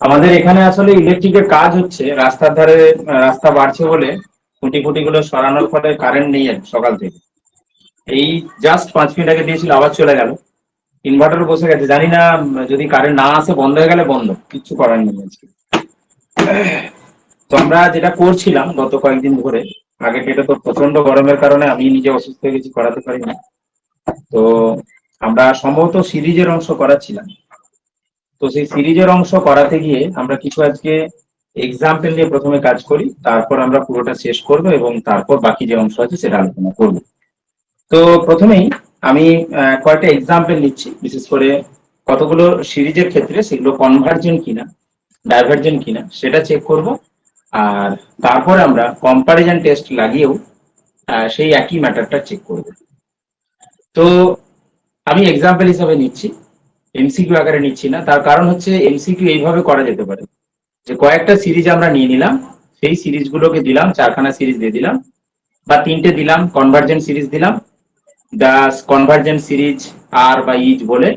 আমাদের এখানে আসলে ইলেকট্রিকের কাজ হচ্ছে, রাস্তার ধারে রাস্তা বাড়ছে বলে খুঁটি খুঁটি গুলো সরানোর ফলে কারেন্ট নেই সকাল থেকে। এই জাস্ট পাঁচ মিনিট আগে দিয়েছিল, আবার চলে গেল। ইনভার্টার বসে গেছে। জানি না যদি কারেন্ট না আসে, বন্ধ হয়ে গেলে বন্ধ। কিচ্ছু করার নেই আজকে। তো আমরা যেটা করছিলাম গত কয়েকদিন ধরে, আগে এটা তো প্রচণ্ড গরমের কারণে আমি নিজে অসুস্থ হয়ে গেছি, করাতে পারি না তো আমরা সম্ভবত সিরিজের অংশ করাচ্ছিলাম। তো সেই সিরিজের অংশ করাতে গিয়ে আমরা কিছু আজকে এক্সাম্পল নিয়ে প্রথমে কাজ করি, তারপর আমরা পুরোটা শেষ করব এবং তারপর বাকি যে অংশ আছে সেটা আলোচনা করব। তো প্রথমেই আমি কয়েকটা এক্সাম্পল নিচ্ছি, বিশেষ করে কতগুলো সিরিজের ক্ষেত্রে সেগুলো কনভার্জেন্ট কিনা ডাইভার্জেন্ট কিনা, সেটা চেক করব। আর তারপর আমরা কম্পারিজন টেস্ট লাগিয়েও সেই একই ম্যাটারটা চেক করব। তো আমি এক্সাম্পল হিসাবে নিচ্ছি। এমসিকিউ আকারে নিচ্ছি না। তার কারণ হচ্ছে এমসিকিউ এইভাবে করা যেতে পারে। যে কয়েকটা সিরিজ আমরা নিয়ে নিলাম, সেই সিরিজগুলোকে দিলাম, চারখানা সিরিজ দিয়ে দিলাম, বা তিনটে দিলাম কনভার্জেন্ট সিরিজ দিলাম দাস কনভার্জেন্ট সিরিজ আর বা ইজ বলে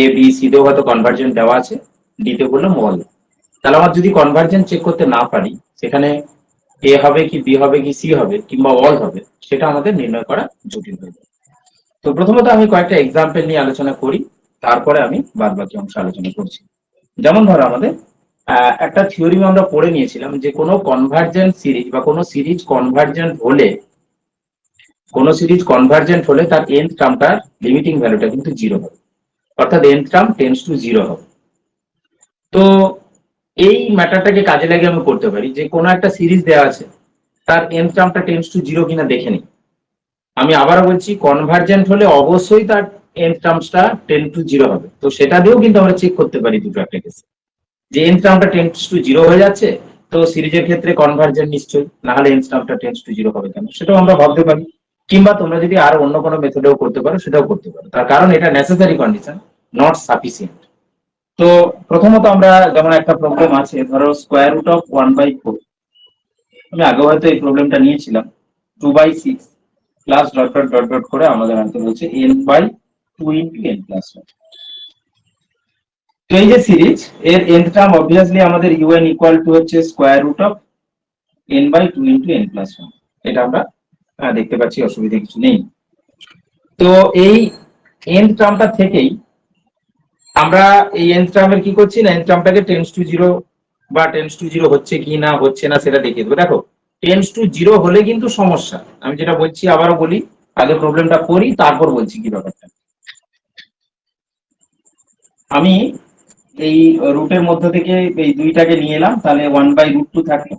এ বি সি তেও হয়তো কনভার্জেন্ট দেওয়া আছে ডিতে বললাম অল তাহলে আমার যদি কনভার্জেন্ট চেক করতে না পারি, সেখানে এ হবে কি বি হবে কি সি হবে, কিংবা অল হবে, সেটা আমাদের নির্ণয় করা জটিল হয়ে যাবে তো প্রথমত আমি কয়েকটা এক্সাম্পল নিয়ে আলোচনা করি। তারপরে আমি বাদ বাকি অংশ আলোচনা করছি। যেমন ধরো আমাদের একটা থিওরি আমরা পড়ে নিয়েছিলাম যে কোনো কনভার্জেন্ট সিরিজ বা কোনো সিরিজ কনভার্জেন্ট হলে, কোনো সিরিজ কনভার্জেন্ট হলে তার এন্ড টার্মটার লিমিটিং ভ্যালুটা কিন্তু জিরো হবে। অর্থাৎ nth term tends to zero হবে। তো এই ম্যাটারটাকে কাজে লাগিয়ে আমি করতে পারি যে কোনো একটা সিরিজ দেওয়া আছে, তার এন্ড টার্মটা টেন্স টু জিরো কিনা দেখে নিই। আমি আবারও বলছি কনভার্জেন্ট হলে অবশ্যই তার এন্ড টার্মসটা টেন টু জিরো হবে। তো সেটা দিয়েও কিন্তু আমরা চেক করতে পারি দুটো একটা কেসে যে এন্ড টার্মটা টেন টু জিরো হয়ে যাচ্ছে, তো সিরিজের ক্ষেত্রে কনভার্জেন্ট নিশ্চয়ই, না হলে এন্ড টার্মটা টেন টু জিরো হবে কেন? সেটাও আমরা ভাবতে পারি। কিংবা তোমরা যদি আর অন্য কোনো মেথডেও করতে পারো, সেটাও করতে পারো। তার কারণ এটা নেসেসারি কন্ডিশন নট সাফিসিয়েন্ট তো প্রথমত আমরা যেমন একটা প্রবলেম আছে, ধরো square root of one by four আমি আগেও হয়তো এই প্রবলেমটা নিয়েছিলাম। Two by six plus dot dot dot dot করে আমাদের আনতে বলছে n by two into n plus one তো এই যে সিরিজ এর এন্ড টার্ম অবভিয়াসলি আমাদের ইউএন ইকুয়াল টু হচ্ছে square root of n by two into n plus one এটা আমরা দেখতে পাচ্ছি, অসুবিধা কিছু নেই। তো, এই এন্ড টার্মটা থেকেই আমরা এই এন্ড টার্মের কি করছি না এন্ড টার্মটাকে টেন্স টু জিরো বা টেন্স টু জিরো হচ্ছে কি না, হচ্ছে না, সেটা দেখিয়ে দেবো। দেখো টেন্স টু জিরো হলে কিন্তু সমস্যা। আমি যেটা বলছি, আবারও বলি, আগে প্রবলেমটা করি, তারপর বলছি কি ব্যাপারটা। আমি এই রুটের মধ্যে থেকে এই দুইটাকে নিয়ে এলাম, তাহলে ওয়ান বাই রুট টু থাকল।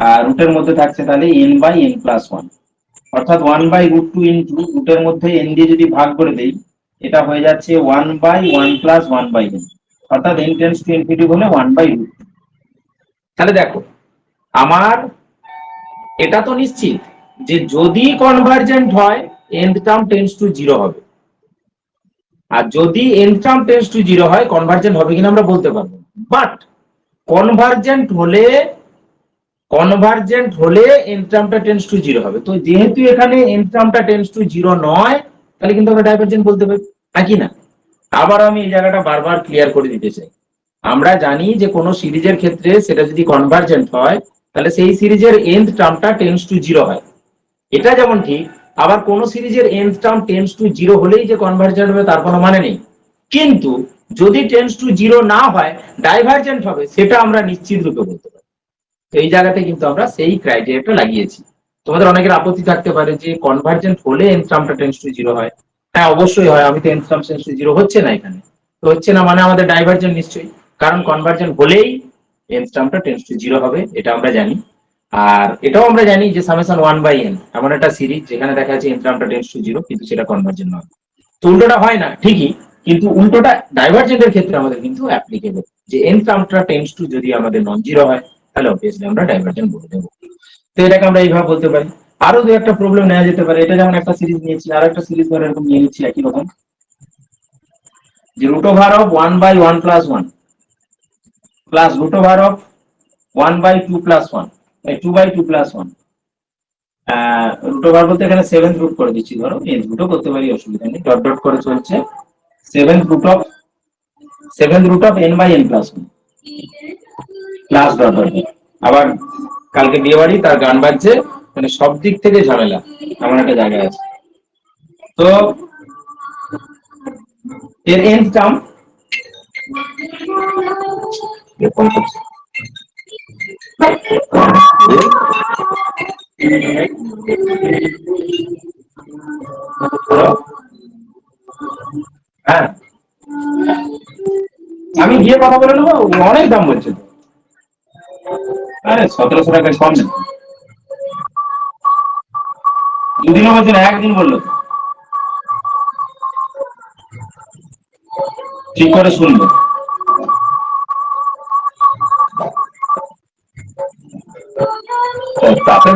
আর রুটের মধ্যে থাকছে তাহলে n by n plus one অর্থাৎ one by root two into রুটের মধ্যে এন দিয়ে যদি ভাগ করে দেই, এটা হয়ে যাচ্ছে one by one plus one by n অর্থাৎ এন টেন্স টু ইনফিনিটি হলে ওয়ান বাই রুট তাহলে দেখো, আমার এটা তো নিশ্চিত যে যদি কনভার্জেন্ট হয় nth term tends to zero হবে। আর যদি এন্ড টেন্স টু জিরো হয় কনভার্জেন্ট হবে কিনা আমরা বলতে পারব বাট কনভার্জেন্ট হলে কনভার্জেন্ট হলে এন্ড টেন্স টু জিরো হবে। তো যেহেতু এখানে এন্ড টেন্স টু জিরো নয়, তাহলে কিন্তু আমরা ডাইভার্জেন্ট বলতে পারি নাকি না? আবার আমি এই জায়গাটা বারবার ক্লিয়ার করে দিতে চাই। আমরা জানি যে কোনো সিরিজের ক্ষেত্রে সেটা যদি কনভার্জেন্ট হয়, তাহলে সেই সিরিজের এন্ড টার্মটা টেন্স টু জিরো হয়। এটা যেমন ঠিক আবার কোন সিরিজের nth term tends to zero হলেই যে কনভার্জেন্ট হবে তার কোনো মানে নেই। কিন্তু যদি টেন্স টু জিরো না হয় ডাইভার্জেন্ট হবে, সেটা আমরা নিশ্চিত রূপে বলতে পারি। তো এই জায়গাতে কিন্তু আমরা সেই ক্রাইটেরিয়াটা লাগিয়েছি। তোমাদের অনেকের আপত্তি থাকতে পারে যে কনভার্জেন্ট হলে এন্ড টার্মটা টেন্স টু জিরো হয়। হ্যাঁ অবশ্যই হয়, আমি তো nth term tends to zero হচ্ছে না এখানে। তো হচ্ছে না মানে আমাদের ডাইভার্জেন্ট নিশ্চয়ই। কারণ কনভার্জেন্ট হলেই এন্ড টার্মটা টেন্স টু জিরো হবে, এটা আমরা জানি। আর এটাও আমরা জানি যে সামেশন ওয়ান বাই এন এমন একটা সিরিজ যেখানে দেখা যাচ্ছে এন টেন্স টু জিরো কিন্তু সেটা কনভার্জেন্ট নয়। তো উল্টোটা হয় না, ঠিকই, কিন্তু উল্টোটা ডাইভার্জেন্টের ক্ষেত্রে আমাদের কিন্তু অ্যাপ্লিকেবল যে এন টার্মটা টেন্স টু যদি আমাদের নন জিরো হয়, তাহলে অবভিয়াসলি আমরা ডাইভার্জেন্ট বলে দেবো। তো এটাকে আমরা এইভাবে বলতে পারি। আরও দু একটা প্রবলেম নেওয়া যেতে পারে। এটা যেমন একটা সিরিজ নিয়েছি, আর একটা সিরিজ ধরে এরকম নিয়ে নিচ্ছি, একই রকম। যে root over of one by one plus one plus root of one by two plus one two by two plus one root over বলতে এখানে সেভেন্থ রুট করে দিচ্ছি, ধরো। এন রুটও করতে পারি, অসুবিধা নেই। ডট ডট করে চলছে। Seventh root of seventh root of n by n plus one plus dot dot আবার কালকে বিয়ে বাড়ি, তার গান বাজছে। মানে সব দিক থেকে ঝামেলা। এমন একটা জায়গায় আছে। তো, এর এন্ড টার্ম হ্যাঁ। আমি গিয়ে কথা বলে নেব অনেক দাম বলছে সতেরোশো টাকা কম নেই দুদিনও বলছে না একদিন বলল। ঠিক করে শুনব। তাতে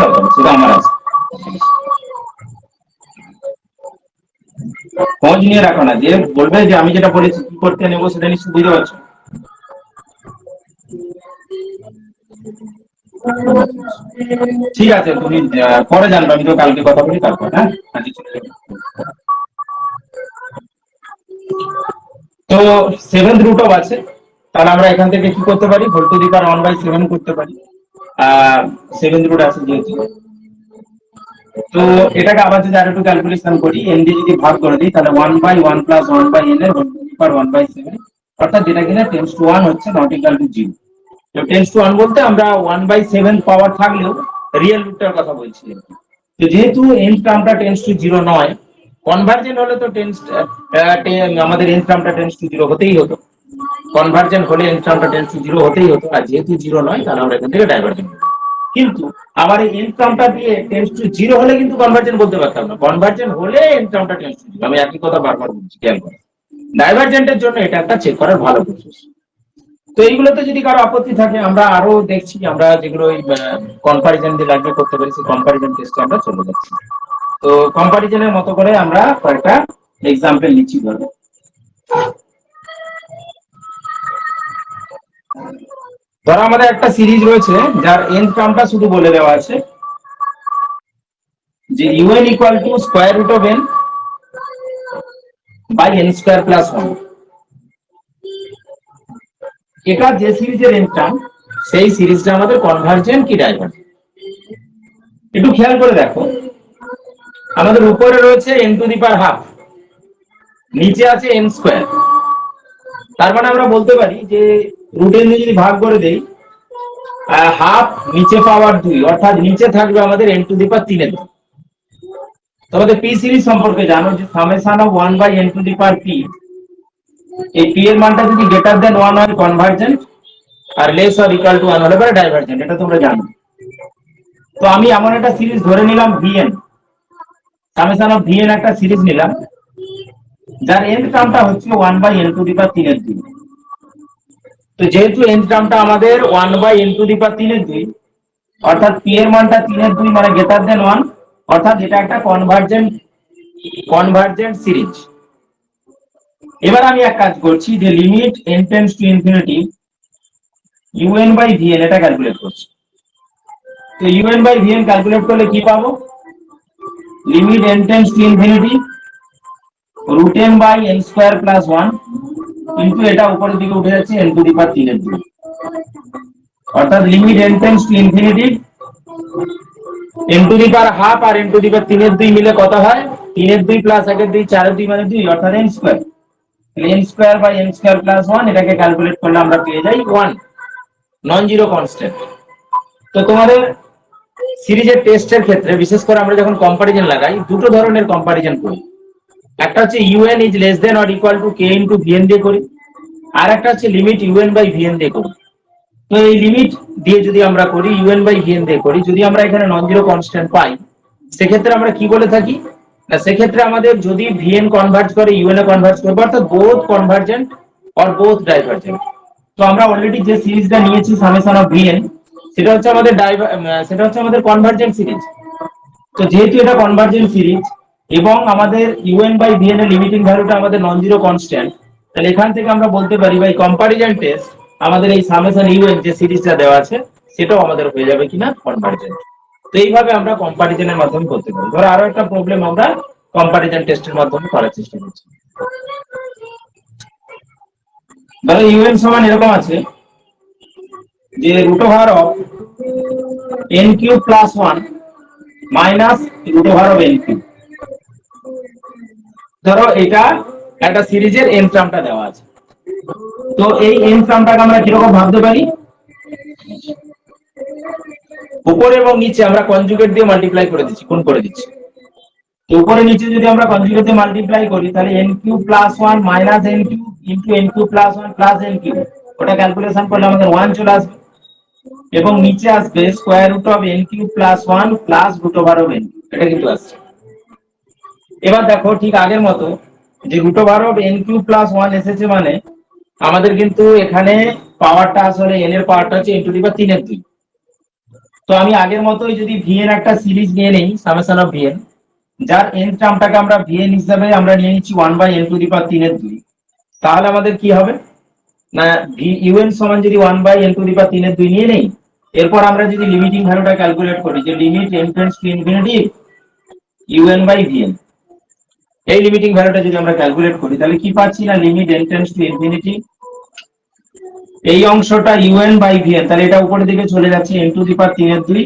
খোঁজ নিয়ে রাখো না, যে বলবে যে আমি যেটা বলেছি, কি করতে নেব সেটা নিশ্চয়ই বুঝতে পারছ? ঠিক আছে, তুমি পরে জানবে, আমি তো কালকে কথা বলি, তারপর হ্যাঁ? যাব। তো সেভেন্থ রুট অফ আছে, তাহলে আমরা এখান থেকে কি করতে পারি? ভোল্ট টু ওয়ান বাই সেভেন করতে পারি। সেভেন্থ রুট আছে যেহেতু। তো এটাকে আবার যদি আরেকটু ক্যালকুলেশন করি এন দিয়ে যদি ভাগ করে দিই, তাহলে one by one plus one by n এর পাওয়ার ওয়ান বাই সেভেন অর্থাৎ যেটা কিনা টেন্স টু ওয়ান হচ্ছে নট ইকাল টু জিরো তো টেন্স টু ওয়ান বলতে আমরা ওয়ান বাই সেভেন পাওয়ার থাকলেও রিয়েল রুটটার কথা বলছি তো যেহেতু এন টার্মটা টেন্স টু জিরো নয় কনভার্জেন্ট হলে তো টেন্স আমাদের এন টার্মটা টেন্স টু জিরো হতেই হতো। কনভার্জেন্ট হলে এন টার্মটা টেন্স টু জিরো হতেই হতো, আর যেহেতু জিরো নয়, তাহলে আমরা এখান থেকে ডাইভার্জেন্ট কিন্তু আবার এই এন টার্মটা দিয়ে টেন্স টু জিরো হলে কিন্তু কনভার্জেন্ট বলতে পারতাম না। কনভার্জেন্ট হলে এন টার্মটা টেন্স টু জিরো আমি একই কথা বারবার বলছি, খেয়াল করো। ডাইভার্জেন্টের জন্য এটা একটা চেক করার ভালো প্রসেস তো এইগুলোতে যদি কারও আপত্তি থাকে, আমরা আরও দেখছি, আমরা যেগুলো ওই কম্পারিজন দিয়ে লাগবে করতে পারি সেই কম্পারিজন টেস্টে আমরা চলে যাচ্ছি। তো কম্পারিজনের মতো করে আমরা কয়েকটা এক্সাম্পল নিচ্ছি ধরো। ধরো আমাদের একটা সিরিজ রয়েছে, যার এন টার্মটা শুধু বলে দেওয়া আছে। যে u n equal to square root of n by n square plus one এটা যে সিরিজের এন টার্ম সেই সিরিজটা আমাদের কনভার্জেন্ট কি ডাইভার্জেন্ট একটু খেয়াল করে দেখো। আমাদের উপরে রয়েছে n to the power half নিচে আছে এন স্কোয়ার তার মানে আমরা বলতে পারি যে রুট এন যদি ভাগ করে দেই হাফ নিচে পাওয়ার দুই, অর্থাৎ নিচে থাকবে আমাদের এন টু দি পার তিনের দুই তোমাদের পি সিরিজ সম্পর্কে জানো যে summation of one by n to the power p এই পি এর মানটা যদি গ্রেটার দেন ওয়ান হয় convergent R less or equal to one হলে পরে ডাইভার্জেন্ট এটা তোমরা জানো। তো আমি এমন একটা সিরিজ ধরে নিলাম v n summation of v n একটা সিরিজ নিলাম, যার এন্ড টার্মটা হচ্ছে one by n to the power তিনের দুই তো যেহেতু এন্ড টার্মটা আমাদের one by n to the power তিনের দুই, অর্থাৎ পি এর মানটা তিনের দুই মানে গ্রেটার দেন ওয়ান অর্থাৎ এটা একটা কনভার্জেন্ট কনভার্জেন্ট সিরিজ এবার আমি এক কাজ করছি, যে limit n tends to infinity u n by v n এটা ক্যালকুলেট করছি। তো u n by v n calculate করলে কি পাবো? Limit n tends to infinity root n by n square plus one কিন্তু এটা উপরের দিকে উঠে যাচ্ছে এন টু দি পার তিনের দিকে। অর্থাৎ limit n tends to infinity n to the power half R n to the power তিনের দুই মিলে কত হয়? তিনের দুই প্লাস একের দুই, চারের দুই মানে দুই, অর্থাৎ n square n square by n square plus one এটাকে ক্যালকুলেট করলে আমরা পেয়ে যাই ওয়ান নন জিরো কনস্ট্যান্ট তো তোমাদের সিরিজের টেস্টের ক্ষেত্রে, বিশেষ করে আমরা যখন কম্পারিজন লাগাই, দুটো ধরনের কম্পারিজন করি। একটা হচ্ছে u n is less than or equal to k into v n দিয়ে করি, আর একটা হচ্ছে লিমিট ইউএন বাই ভিএন দিয়ে করি। তো এই লিমিট দিয়ে যদি আমরা করি ইউএন বাই ভিএন দিয়ে করি, যদি আমরা এখানে নন জিরো কনস্ট্যান্ট পাই, সেক্ষেত্রে আমরা কি বলে থাকি? না, সেক্ষেত্রে আমাদের যদি ভিএন কনভার্ট করে ইউএন এ কনভার্ট করবে, অর্থাৎ both convergent or both divergent তো আমরা অলরেডি যে সিরিজটা নিয়েছি সামেশন অফ ভিএন সেটা হচ্ছে আমাদের ডাইভার সেটা হচ্ছে আমাদের কনভার্জেন্ট সিরিজ তো যেহেতু এটা কনভার্জেন্ট সিরিজ এবং আমাদের u n by v n এর লিমিটিং ভ্যালুটা আমাদের নন জিরো কনস্ট্যান্ট তাহলে এখান থেকে আমরা বলতে পারি বাই কম্পারিজন টেস্ট আমাদের এই সামেশন ইউএন যে সিরিজটা দেওয়া আছে, সেটাও আমাদের হয়ে যাবে কিনা কনভার্জেন্ট তো এইভাবে আমরা কম্পারিজনের মাধ্যমে করতে পারি। ধরো আরও একটা প্রবলেম আমরা কম্পারিজন টেস্টের মাধ্যমে করার চেষ্টা করছি। ধরো ইউএন সমান এরকম আছে যে root over of n cube plus one minus root over of n cube ধরো এটা একটা সিরিজের এন টার্মটা দেওয়া আছে। তো এই এন টার্মটাকে আমরা কীরকম ভাবতে পারি? উপরে এবং নিচে আমরা কনজুগেট দিয়ে মাল্টিপ্লাই করে দিচ্ছি, গুণ করে দিচ্ছি। তো উপরে নিচে যদি আমরা কনজুগেট দিয়ে মাল্টিপ্লাই করি, তাহলে n cube plus 1 minus n cube into n cube plus 1 plus n cube ওটা ক্যালকুলেশন করলে আমাদের 1 চলে আসবে। এবং নিচে আসবে square root of n cube plus 1 plus root over n এটা কিন্তু আসছে। এবার দেখো ঠিক আগের মতো যে root over of n cube plus one এসেছে মানে আমাদের কিন্তু এখানে পাওয়ারটা আসলে n এর পাওয়ারটা হচ্ছে n টু দি পাওয়ার 3 এর 2 তো আমি আগের মতোই যদি vn একটা সিরিজ নিয়ে নেই সামেশন অফ vn, যার এন টার্মটাকে আমরা vn হিসাবে আমরা নিয়ে নিচ্ছি one by n to the power 3 এর 2 তাহলে আমাদের কি হবে? না un সমান যদি one by n to the power 3 এর 2 নিয়ে নেই, এরপর আমরা যদি লিমিটিং ভ্যালুটা ক্যালকুলেট করি যে limit tends to infinity un by vn এই লিমিটিং ভ্যালুটা যদি আমরা ক্যালকুলেট করি, তাহলে কি পাচ্ছি না? Limit n tends to infinity এই অংশটা un বাই vn তাহলে এটা উপরের দিকে চলে যাচ্ছে n টু দি পাওয়ার 3 এর 2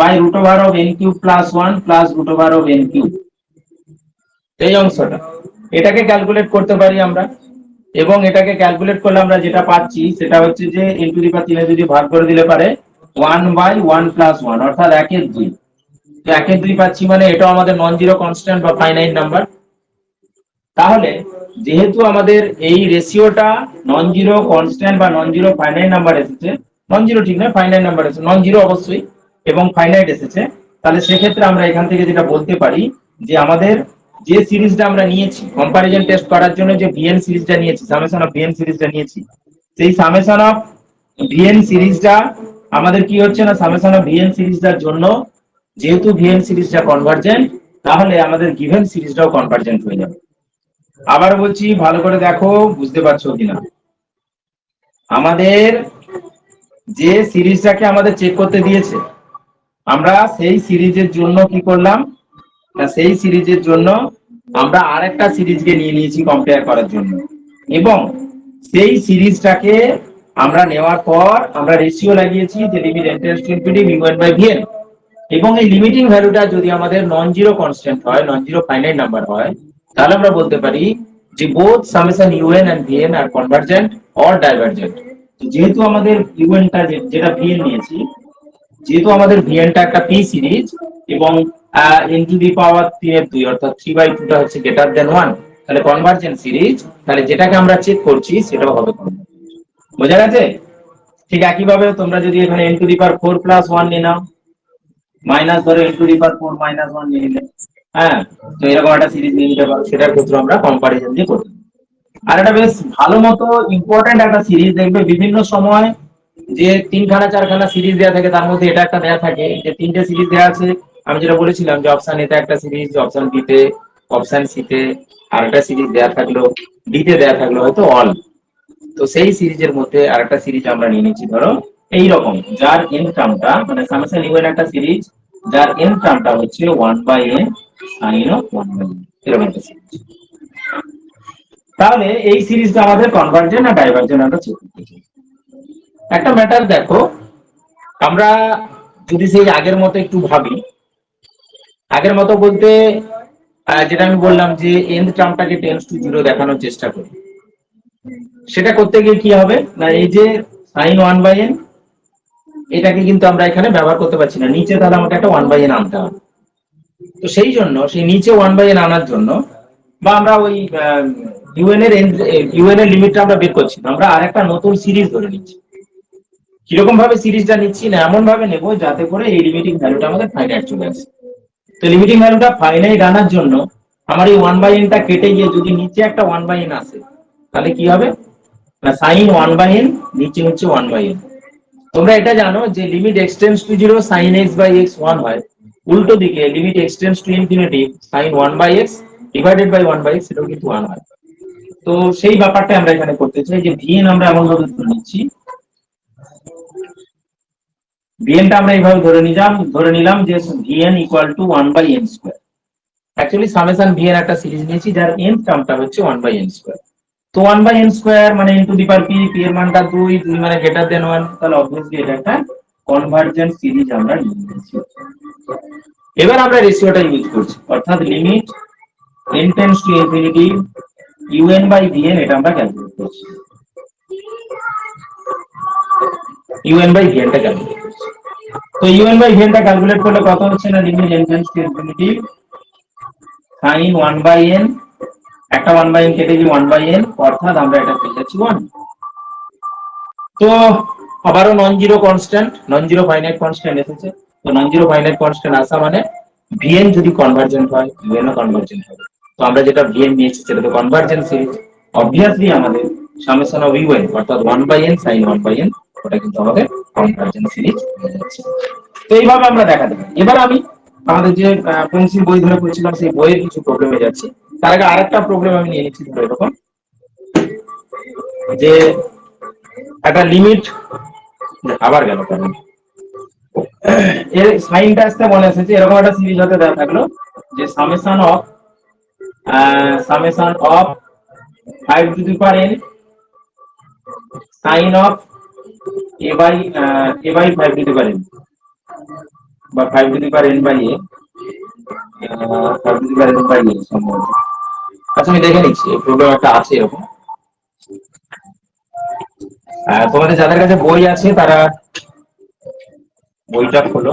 by root over of n cube plus 1 plus root over of n cube এই অংশটা। এটাকে ক্যালকুলেট করতে পারি আমরা। এবং এটাকে ক্যালকুলেট করলে আমরা যেটা পাচ্ছি, সেটা হচ্ছে যে n টু দি পাওয়ার 3 এ যদি ভাগ করে দিলে পারে 1 বাই 1 প্লাস 1 অর্থাৎ 1 এর 2 তো 1 এর 2 পাচ্ছি মানে এটাও আমাদের নন জিরো কনস্ট্যান্ট বা ফাইনাইট নাম্বার তাহলে যেহেতু আমাদের এই রেশিওটা নন জিরো কনস্ট্যান্ট বা নন জিরো ফাইনাইট নাম্বার এসেছে নন জিরো ঠিক নয় ফাইনাইট নাম্বার এসেছে নন জিরো অবশ্যই, এবং ফাইনাইট এসেছে, তাহলে সেক্ষেত্রে আমরা এখান থেকে যেটা বলতে পারি যে আমাদের যে সিরিজটা আমরা নিয়েছি কম্পারিজন টেস্ট করার জন্য যে ভিএন সিরিজটা নিয়েছি সামেশন অফ ভিএন সিরিজটা নিয়েছি, সেই সামেশন অফ ভিএন সিরিজটা আমাদের কি হচ্ছে না সামেশন অফ ভিএন সিরিজটার জন্য যেহেতু ভিএন সিরিজটা কনভার্জেন্ট তাহলে আমাদের গিভেন সিরিজটাও কনভার্জেন্ট হয়ে যাবে। আবার বলছি, ভালো করে দেখো, বুঝতে পারছ কিনা? আমাদের যে সিরিজটাকে আমাদের চেক করতে দিয়েছে, আমরা সেই সিরিজের জন্য কি করলাম? না, সেই সিরিজের জন্য আমরা আরেকটা সিরিজকে নিয়ে নিয়েছি কম্পেয়ার করার জন্য। এবং সেই সিরিজটাকে আমরা নেওয়ার পর আমরা রেশিও লাগিয়েছি, যে limit n tends to infinity v1 by vn এবং এই লিমিটিং ভ্যালুটা যদি আমাদের নন জিরো কনস্ট্যান্ট হয় নন জিরো ফাইনাইট নাম্বার হয়, তাহলে আমরা বলতে পারি যে both summation u n and v n R convergent or divergent যেহেতু আমাদের ইউএনটা যেটা ভিএন নিয়েছি, যেহেতু আমাদের ভিএনটা একটা পি সিরিজ এবং এন টু দি পাওয়ার তিন এর দুই, অর্থাৎ থ্রি বাই টুটা হচ্ছে গ্রেটার দেন ওয়ান তাহলে কনভার্জেন্ট সিরিজ তাহলে যেটাকে আমরা চেক করছি সেটাও হবে বোঝা গেছে? ঠিক একইভাবে তোমরা যদি এখানে n to the power four plus one নিয়ে নাও মাইনাস ধরো n to the power four minus one নিয়ে নিলে। হ্যাঁ? তো এরকম একটা সিরিজ নিয়ে নিতে পারো, সেটার ক্ষেত্রে আমরা কম্পারিজন দিয়ে করতে। আর একটা বেশ ভালো মতো ইম্পর্টেন্ট একটা সিরিজ দেখবে, বিভিন্ন সময় যে তিনখানা, চারখানা সিরিজ দেওয়া থাকে, তার মধ্যে এটা একটা দেওয়া থাকে। যে তিনটে সিরিজ দেওয়া আছে, আমি যেটা বলেছিলাম যে অপশন এতে একটা সিরিজ অপশন বি তে অপশন সি তে আর একটা সিরিজ দেওয়া থাকল ডি তে দেওয়া থাকল হয়তো অল তো সেই সিরিজের মধ্যে আরেকটা সিরিজ আমরা নিয়ে নিচ্ছি, ধরো এই রকম যার এন টার্মটা মানে সামেশন ইউ একটা সিরিজ, যার এন টার্মটা হচ্ছে one by n sine of one by এরকম একটা সিরিজ। তাহলে এই সিরিজটা আমাদের কনভার্জেন্ট আর ডাইভার্জেন্ট আমরা চেক করতে চাই। একটা ম্যাটার দেখো, আমরা যদি সেই আগের মতো একটু ভাবি, আগের মতো বলতে যেটা আমি বললাম যে এন্ড টার্মটাকে টেন্স টু জিরো দেখানোর চেষ্টা করি। সেটা করতে গিয়ে কি হবে? না, এই যে সাইন ওয়ান বাই এন এটাকে কিন্তু আমরা এখানে ব্যবহার করতে পারছি না। নিচে তাহলে আমাকে একটা ওয়ান বাই এন আনতে হবে। তো সেই জন্য, সেই নিচে ওয়ান বাই এন আনার জন্য বা আমরা ওই ইউএন এর ইউএন এর লিমিটটা আমরা বের করছি। আমরা আরেকটা নতুন সিরিজ ধরে নিচ্ছি। কীরকম ভাবে সিরিজটা নিচ্ছি না এমন ভাবে নেব যাতে করে এই লিমিটিং ভ্যালুটা আমাদের ফাইনাইট চলে আসে। তো লিমিটিং ভ্যালুটা ফাইনাইট আনার জন্য আমার এই ওয়ান বাই এনটা কেটে গিয়ে যদি নিচে একটা ওয়ান বাই এন আসে, তাহলে কি হবে? না সাইন ওয়ান বাই এন নিচে হচ্ছে ওয়ান বাই এন তোমরা এটা জানো যে limit x tends to zero sine x by x one হয়। উল্টো দিকে limit x tends to infinity sine one by x divided by one by x সেটাও কিন্তু ওয়ান হয়। তো সেই ব্যাপারটা আমরা এখানে করতে চাই যে ভিএন আমরা এমন ভাবে ধরে নিচ্ছি। ভিএনটা আমরা এইভাবে ধরে নিলাম ধরে নিলাম যে v n equal to one by n square actually summation v n একটা সিরিজ নিয়েছি, যার এন টার্মটা হচ্ছে ওয়ান বাই এন স্কোয়ার তো ওয়ান বাই এন স্কোয়ার মানে into the power p p এর মানটা দুই দুই মানে গ্রেটার দেন ওয়ান তাহলে অবভিয়াসলি এটা একটা কনভার্জেন্ট সিরিজ আমরা নিয়েছি। এবার আমরা রেশিওটা ইউজ করছি, অর্থাৎ limit n tends to infinity un by vn এটা আমরা ক্যালকুলেট করছি। un বাই vn টা ক্যালকুলেট করছি। তো un বাই vn ক্যালকুলেট করলে কত হচ্ছে না? Limit n tends to infinity sin 1 by n একটা 1 বাই n কেটে দিই 1 বাই n, অর্থাৎ আমরা এটা পেয়ে যাচ্ছি 1 তো আবারও non zero constant non zero finite constant এসেছে। তো নন জিরো ফাইনাইট কনস্ট্যান্ট আসা মানে vn যদি কনভার্জেন্ট হয় un ও কনভার্জেন্ট হবে। তো আমরা যেটা vn নিয়েছি, সেটা তো কনভার্জেন্ট সিরিজ অবভিয়াসলি আমাদের সামেশন অফ un অর্থাৎ 1 by n sin 1 by n, ওটা কিন্তু আমাদের কনভার্জেন্ট সিরিজ হয়ে যাচ্ছে। তো এইভাবে আমরা দেখাতে পারি এবার আমি আমাদের যে পেন্সিল বই ধরে পড়েছিলাম সেই বইয়ের কিছু প্রবলেমে যাচ্ছি। তার আগে আরেকটা প্রবলেম আমি নিয়ে নিচ্ছি ধরো এরকম যে একটা লিমিট আবার গেল কেন? এর সাইনটা আসতে মনে এসেছে, এরকম একটা সিরিজ হতে দেওয়া থাকল, যে summation of summation of five to the power n sine of a by a by five to the power n বা five to the power n by a five to the power n by a আচ্ছা আমি দেখে নিচ্ছি, এই problem একটা আছে এরকম। তোমাদের যাদের কাছে বই আছে, তারা বইটা খোলো।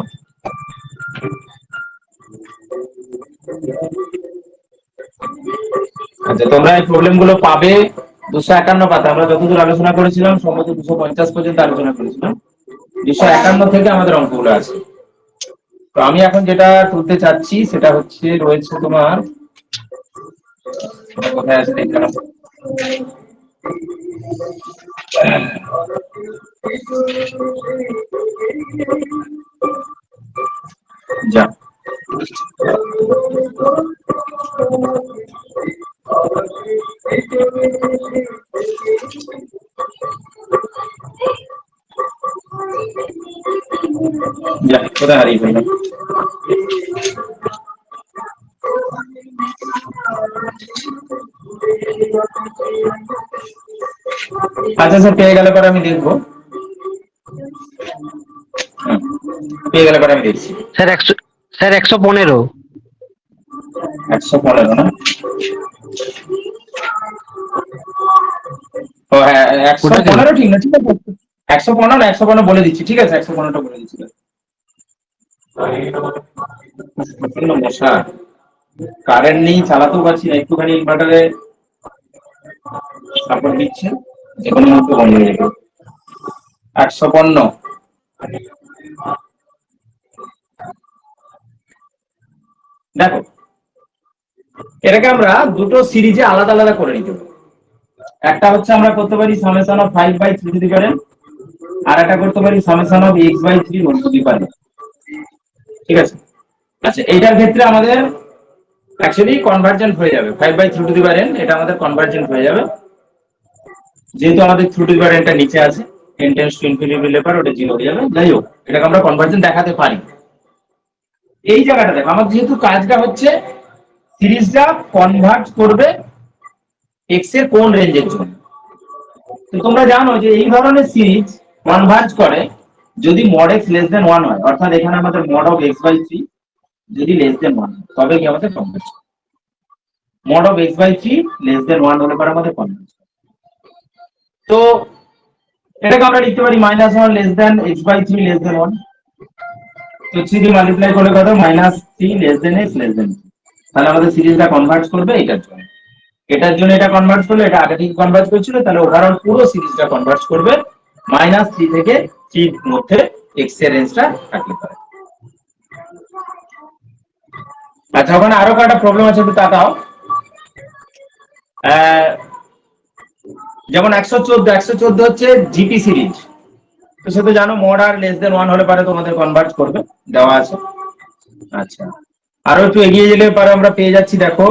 আচ্ছা তোমরা এই প্রবলেমগুলো পাবে দুশো একান্ন পাতা। আমরা যতদূর আলোচনা করেছিলাম, সম্ভবত দুশো পঞ্চাশ পর্যন্ত আলোচনা করেছিলাম। দুশো একান্ন থেকে আমাদের অঙ্কগুলো আছে। তো আমি এখন যেটা তুলতে চাচ্ছি সেটা হচ্ছে রয়েছে তোমার কোথায় আছে যা কোথায় হারিয়ে ফেললাম আচ্ছা স্যার পেয়ে গেলে পরে আমি দেখব। পেয়ে গেলে পরে আমি দেখছি। স্যার একশো স্যার একশো পনেরো। একশো পনেরো না? ও হ্যাঁ একশো পনেরো ঠিক না ঠিক আছে। একশো পনেরো একশো পনেরো বলে দিচ্ছি ঠিক আছে একশো পনেরোটা বলে দিচ্ছি। প্রচণ্ড মশা। কারেন্ট নেই, চালাতেও পারছি না, একটুখানি ইনভার্টারে সাপোর্ট দিচ্ছে যে কোনো মুহূর্তে বন্ধ হয়ে যাবে একশো পণ্য দেখো, এটাকে আমরা দুটো সিরিজে আলাদা আলাদা করে নিতে একটা হচ্ছে আমরা করতে পারি summation of five by three দিতে পারেন আর একটা করতে পারি summation of x by three whole to the power n ঠিক আছে? আচ্ছা এইটার ক্ষেত্রে আমাদের অ্যাকচুয়ালি কনভার্জেন্ট হয়ে যাবে। Five by three to the power n এটা আমাদের কনভার্জেন্ট হয়ে যাবে। যেহেতু আমাদের থ্রু টু দি পারেনটা নিচে আছে টেন টেন্স টু ইনফিনিটি লেপার ওটা জিরো হয়ে যাবে। যাই হোক, এটাকে আমরা কনভার্জেন্ট দেখাতে পারি। এই জায়গাটা দেখো, আমার যেহেতু কাজটা হচ্ছে সিরিজটা কনভার্ট করবে এক্সের কোন রেঞ্জের জন্য। তো তোমরা জানো যে এই ধরনের সিরিজ কনভার্জ করে যদি mod x less than one হয়, অর্থাৎ এখানে আমাদের mod of x by three যদি লেস দেন ওয়ান হয়, তবে কি আমাদের converge mod of x by three less than one হলে পরে আমাদের কনভার্জ তো এটাকে আমরা লিখতে পারি minus one less than x by three less than one তো থ্রি দিয়ে মাল্টিপ্লাই করে কত? Minus three less than x less than তাহলে আমাদের সিরিজটা কনভার্ট করবে এটার জন্য। এটার জন্য এটা কনভার্ট করলে, এটা আগে থেকে কনভার্ট করছিল, তাহলে ওভারঅল পুরো সিরিজটা কনভার্ট করবে। মাইনাস থ্রি থেকে থ্রির মধ্যে এক্সের রেঞ্জটা থাকতে পারে। আচ্ছা ওখানে আরও কয়েকটা প্রবলেম আছে, একটু তাকাও। যেমন একশো চোদ্দ একশো চোদ্দ হচ্ছে জিপি সিরিজ তো সে তো জানো mod r less than one হলে পারে, তোমাদের কনভার্ট করবে, দেওয়া আছে। আচ্ছা আরও একটু এগিয়ে গেলে পারে, আমরা পেয়ে যাচ্ছি, দেখো।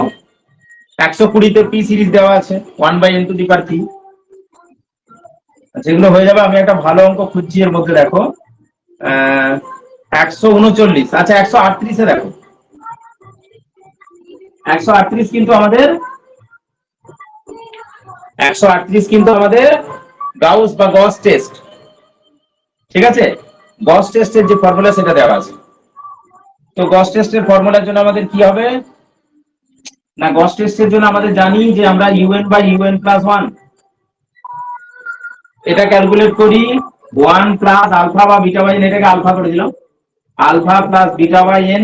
একশো কুড়িতে পি সিরিজ দেওয়া আছে one by n to the power p যেগুলো হয়ে যাবে, আমি একটা ভালো অঙ্ক খুঁজছি এর মধ্যে, দেখো। একশো উনচল্লিশ। আচ্ছা একশো আটত্রিশে দেখো। একশো আটত্রিশ কিন্তু আমাদের, একশো আটত্রিশ কিন্তু আমাদের গাউস বা গস টেস্ট। ঠিক আছে? গস টেস্টের যে ফর্মুলা, সেটা দেওয়া আছে। তো গস টেস্টের ফর্মুলার জন্য আমাদের কি হবে? না, গস টেস্টের জন্য আমাদের জানি যে আমরা u n by u n plus one এটা ক্যালকুলেট করি ওয়ান প্লাস আলফা বা বিটা বাই এন এটাকে আলফা করে দিলাম। Alpha plus beta by n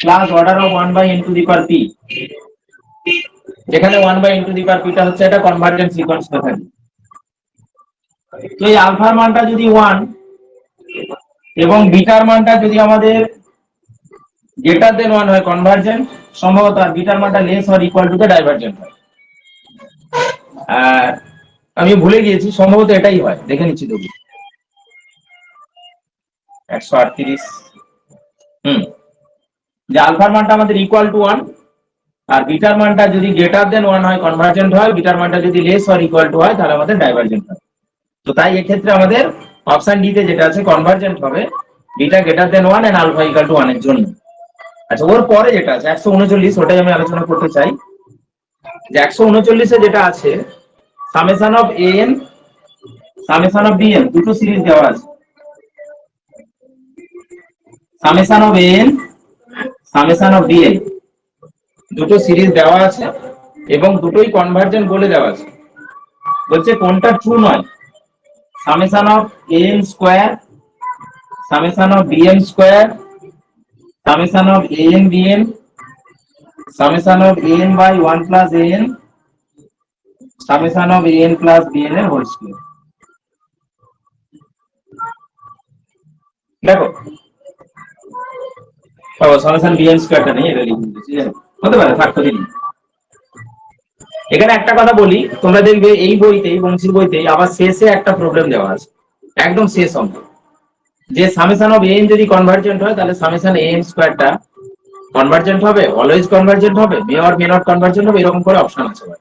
plus order of one by n to the power p যেখানে one by n to the power পিটা হচ্ছে এটা কনভার্জেন্ট সিকোয়েন্স মেথড তো এই আলফার মানটা যদি ওয়ান এবং বিটার মানটা যদি আমাদের গ্রেটার দেন ওয়ান হয় কনভার্জেন্ট সম্ভবত আর বিটার মানটা less or equal to the divergent হয়। আমি ভুলে গিয়েছি, সম্ভবত এটাই হয়। দেখে নিচ্ছি তবু একশো আটত্রিশ। হুম। যে আলফার মানটা আমাদের ইকুয়াল টু ওয়ান আর বিটার মানটা যদি গ্রেটার দেন ওয়ান হয় কনভার্জেন্ট হয়, বিটার মানটা যদি লেস অর ইকুয়াল টু হয়, তাহলে আমাদের ডাইভারজেন্ট হয়। তো তাই এক্ষেত্রে আমাদের অপশন ডি তে যেটা আছে কনভার্জেন্ট হবে, beta greater than one and alpha equal to ওয়ানের জন্য। আচ্ছা ওর পরে যেটা আছে, একশো উনচল্লিশ, ওটাই আমি আলোচনা করতে চাই। যে একশো উনচল্লিশে যেটা আছে summation of n summation of b n দুটো সিরিজ দেওয়া আছে। Summation of n summation of b n দুটো সিরিজ দেওয়া আছে এবং দুটোই কনভার্জেন্ট বলে দেওয়া আছে। বলছে কোনটা ট্রু নয়? Summation of n square summation of b n square b n, summation of a n by 1 plus a n summation of a n plus b n এর হোল স্কয়ার দেখো ও সামেশন বি এন স্কয়ারটা নেই, এটা লিখে জানো? হতে পারে থাকতে দিন এখানে একটা কথা বলি, তোমরা দেখবে এই বইতেই বংশীর বইতেই আবার শেষে একটা প্রবলেম দেওয়া আছে একদম শেষ অঙ্ক যে সামেশন অফ এন যদি কনভার্জেন্ট হয়, তাহলে সামেশন এন স্কোয়ারটা কনভার্জেন্ট হবে অলওয়েজ কনভার্জেন্ট হবে may or may not convergent হবে, এরকম করে অপশন আছে ভাই।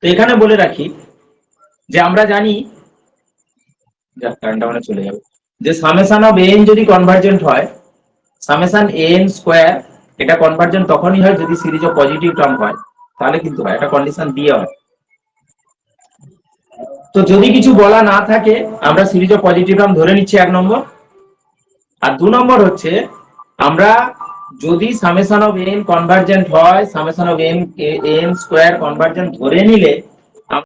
তো এখানে বলে রাখি যে আমরা জানি, যাক টার্নটা মানে চলে যাবে। যে সামেশন অফ এন যদি কনভার্জেন্ট হয় সামেশন এন স্কোয়ার এটা কনভার্জেন্ট তখনই হয় যদি সিরিজ অফ পজিটিভ টার্ম হয়, তাহলে কিন্তু হয় এটা কন্ডিশন দিয়ে হয়। তো যদি কিছু বলা না থাকে, আমরা সিরিজ অফ পজিটিভ টার্ম ধরে নিচ্ছি এক নম্বর। আর দু নম্বর হচ্ছে, আমরা যদি সামেশন অফ এম কনভার্জেন্ট হয় summation of m m square convergent ধরে নিলে